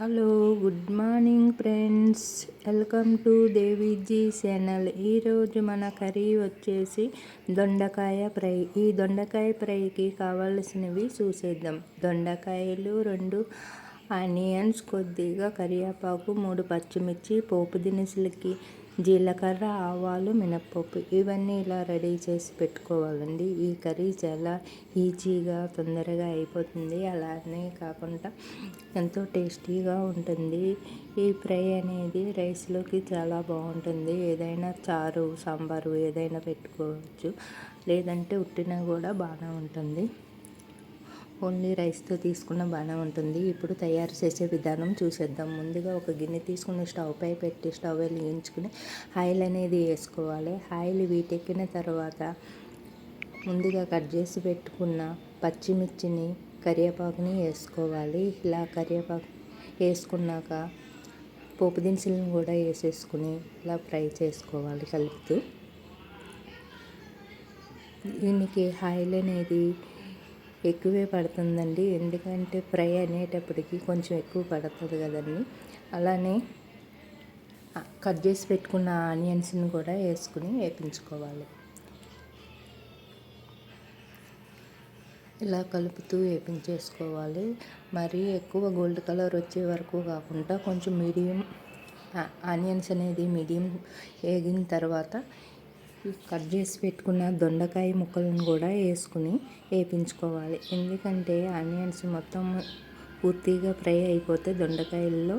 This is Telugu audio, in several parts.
Hello good morning friends. Welcome to Deviji channel. ఈరోజు మన కర్రీ వచ్చేసి దొండకాయ ఫ్రై. ఈ దొండకాయ ఫ్రైకి కావాల్సినవి చూసేద్దాం. దొండకాయలు రెండు ఆనియన్స్ కొద్దిగా కరివేపాకు మూడు పచ్చిమిర్చి పోపు దినుసులకి జీలకర్ర ఆవాలు మినప్పప్పు ఇవన్నీ ఇలా రెడీ చేసి పెట్టుకోవాలండి. ఈ కర్రీ చాలా ఈజీగా తొందరగా అయిపోతుంది. అలానే కాకుండా ఎంతో టేస్టీగా ఉంటుంది. ఈ ఫ్రై అనేది రైస్లోకి చాలా బాగుంటుంది. ఏదైనా చారు సాంబారు ఏదైనా పెట్టుకోవచ్చు. లేదంటే ఉట్టిన కూడా బాగానే ఉంటుంది. ఓన్లీ రైస్తో తీసుకున్న బాగానే ఉంటుంది. ఇప్పుడు తయారు చేసే విధానం చూసేద్దాం. ముందుగా ఒక గిన్నె తీసుకుని స్టవ్ పై పెట్టి స్టవ్ వెలిగించుకుని ఆయిల్ అనేది వేసుకోవాలి. ఆయిల్ వీటెక్కిన తర్వాత ముందుగా కట్ చేసి పెట్టుకున్న పచ్చిమిర్చిని కరివేపాకుని వేసుకోవాలి. ఇలా కరివేపాకు వేసుకున్నాక పోపు దినుసులను కూడా వేసేసుకుని ఇలా ఫ్రై చేసుకోవాలి కలుపుతూ. దీనికి ఆయిల్ అనేది ఎక్కువే పడుతుందండి. ఎందుకంటే ఫ్రై అనేటప్పటికి కొంచెం ఎక్కువ పడుతుంది కదండి. అలానే కట్ చేసి పెట్టుకున్న ఆనియన్స్ని కూడా వేసుకుని వేపించుకోవాలి. ఇలా కలుపుతూ వేపించేసుకోవాలి. మరీ ఎక్కువ గోల్డ్ కలర్ వచ్చే వరకు కాకుండా కొంచెం మీడియం ఆనియన్స్ అనేది మీడియం వేగిన తర్వాత కట్ చేసి పెట్టుకున్న దొండకాయ ముక్కలను కూడా వేసుకుని వేపించుకోవాలి. ఎందుకంటే ఆనియన్స్ మొత్తం పూర్తిగా ఫ్రై అయిపోతే దొండకాయల్లో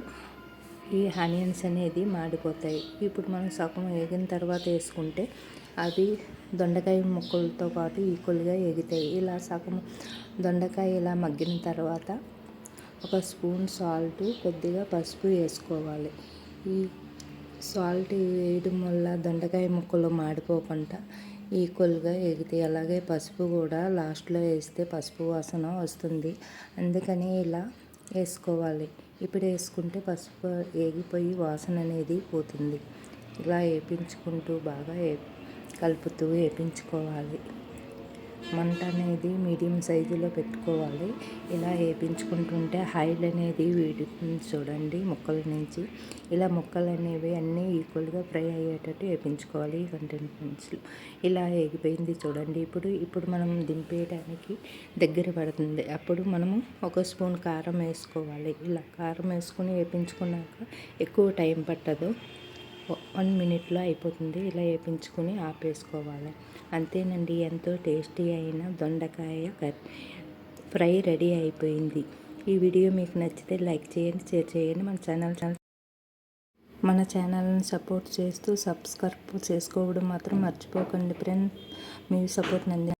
ఈ ఆనియన్స్ అనేది మాడిపోతాయి. ఇప్పుడు మనం సగం వేగిన తర్వాత వేసుకుంటే అవి దొండకాయ ముక్కలతో పాటు ఈక్వల్గా ఎగుతాయి. ఇలా సగం దొండకాయ ఇలా మగ్గిన తర్వాత ఒక స్పూన్ సాల్ట్ కొద్దిగా పసుపు వేసుకోవాలి. ఈ సాల్ట్ వేయడం వల్ల దొండకాయ ముక్కలు మాడిపోకుండా ఈక్వల్గా ఎగితే అలాగే పసుపు కూడా లాస్ట్లో వేస్తే పసుపు వాసన వస్తుంది. అందుకని ఇలా వేసుకోవాలి. ఇప్పుడు వేసుకుంటే పసుపు ఏగిపోయి వాసన అనేది పోతుంది. ఇలా వేపించుకుంటూ బాగా కలుపుతూ వేపించుకోవాలి. మంట అనేది మీడియం సైజులో పెట్టుకోవాలి. ఇలా వేపించుకుంటుంటే ఆయిల్ అనేది వీడుతుంది చూడండి ముక్కల నుంచి. ఇలా ముక్కలు అనేవి అన్నీ ఈక్వల్గా ఫ్రై అయ్యేటట్టు వేపించుకోవాలి ఈ ఇలా వేగిపోయింది చూడండి. ఇప్పుడు ఇప్పుడు మనం దింపేయడానికి దగ్గర పడుతుంది. అప్పుడు మనము ఒక స్పూన్ కారం వేసుకోవాలి. ఇలా కారం వేసుకుని వేపించుకున్నాక ఎక్కువ టైం పట్టదు. వన్ మినిట్లో అయిపోతుంది. ఇలా వేపించుకొని ఆపేసుకోవాలి. అంతేనండి ఎంతో టేస్టీ అయిన దొండకాయ ఫ్రై రెడీ అయిపోయింది. ఈ వీడియో మీకు నచ్చితే లైక్ చేయండి షేర్ చేయండి. మన ఛానల్ మన ఛానల్ని సపోర్ట్ చేస్తూ సబ్స్క్రైబ్ చేసుకోవడం మాత్రం మర్చిపోకండి. ఫ్రెండ్ మీ సపోర్ట్ నంది